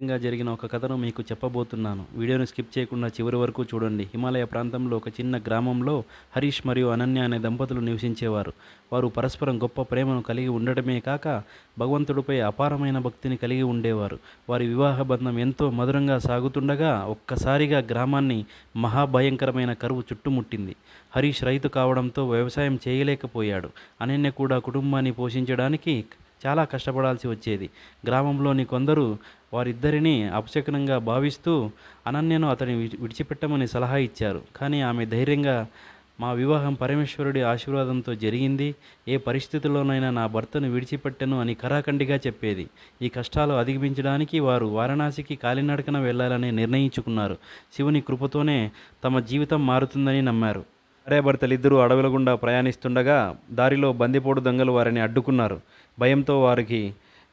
నిజంగా జరిగిన ఒక కథను మీకు చెప్పబోతున్నాను. వీడియోను స్కిప్ చేయకుండా చివరి వరకు చూడండి. హిమాలయ ప్రాంతంలో ఒక చిన్న గ్రామంలో హరీష్ మరియు అనన్య అనే దంపతులు నివసించేవారు. వారు పరస్పరం గొప్ప ప్రేమను కలిగి ఉండటమే కాక భగవంతుడిపై అపారమైన భక్తిని కలిగి ఉండేవారు. వారి వివాహ బంధం ఎంతో మధురంగా సాగుతుండగా ఒక్కసారిగా గ్రామాన్ని మహాభయంకరమైన కరువు చుట్టుముట్టింది. హరీష్ రైతు కావడంతో వ్యవసాయం చేయలేకపోయాడు. అనన్య కూడా కుటుంబాన్ని పోషించడానికి చాలా కష్టపడాల్సి వచ్చేది. గ్రామంలోని కొందరు వారిద్దరిని అపశకునంగా భావిస్తూ అనన్యను అతని విడి- విడిచిపెట్టమని సలహా ఇచ్చారు. కానీ ఆమె ధైర్యంగా మా వివాహం పరమేశ్వరుడి ఆశీర్వాదంతో జరిగింది. ఏ పరిస్థితుల్లోనైనా నా భర్తను విడిచిపెట్టను అని కరాఖండిగా చెప్పేది. ఈ కష్టాలు అధిగమించడానికి వారు వారణాసికి కాలినడకన వెళ్ళాలని నిర్ణయించుకున్నారు. శివుని కృపతోనే తమ జీవితం మారుతుందని నమ్మారు. భార్యాభర్తలిద్దరూ అడవుల గుండా ప్రయాణిస్తుండగా దారిలో బందిపోడు దొంగలు వారిని అడ్డుకున్నారు. భయంతో వారికి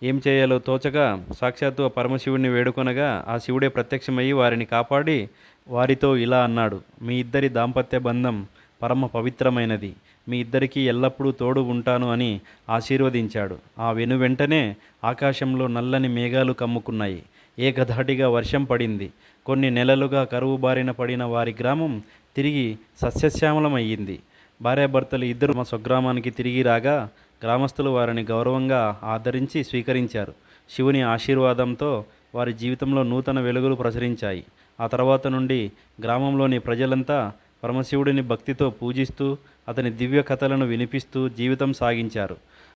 ఏం చేయాలో తోచక సాక్షాత్తు పరమశివుడిని వేడుకొనగా ఆ శివుడే ప్రత్యక్షమయ్యి వారిని కాపాడి వారితో ఇలా అన్నాడు మీ ఇద్దరి దాంపత్య బంధం పరమ పవిత్రమైనది. మీ ఇద్దరికీ ఎల్లప్పుడూ తోడు ఉంటాను అని ఆశీర్వదించాడు. ఆ వెను వెంటనే ఆకాశంలో నల్లని మేఘాలు కమ్ముకున్నాయి. ఏకధాటిగా వర్షం పడింది. కొన్ని నెలలుగా కరువు బారిన పడిన వారి గ్రామం తిరిగి సస్యశ్యామలమయ్యింది. భార్యాభర్తలు ఇద్దరు మా స్వగ్రామానికి తిరిగి రాగా గ్రామస్తులు వారిని గౌరవంగా ఆదరించి స్వీకరించారు. శివుని ఆశీర్వాదంతో వారి జీవితంలో నూతన వెలుగులు ప్రసరించాయి. ఆ తర్వాత నుండి గ్రామంలోని ప్రజలంతా పరమశివుడిని భక్తితో పూజిస్తూ అతని దివ్య కథలను వినిపిస్తూ జీవితం సాగించారు.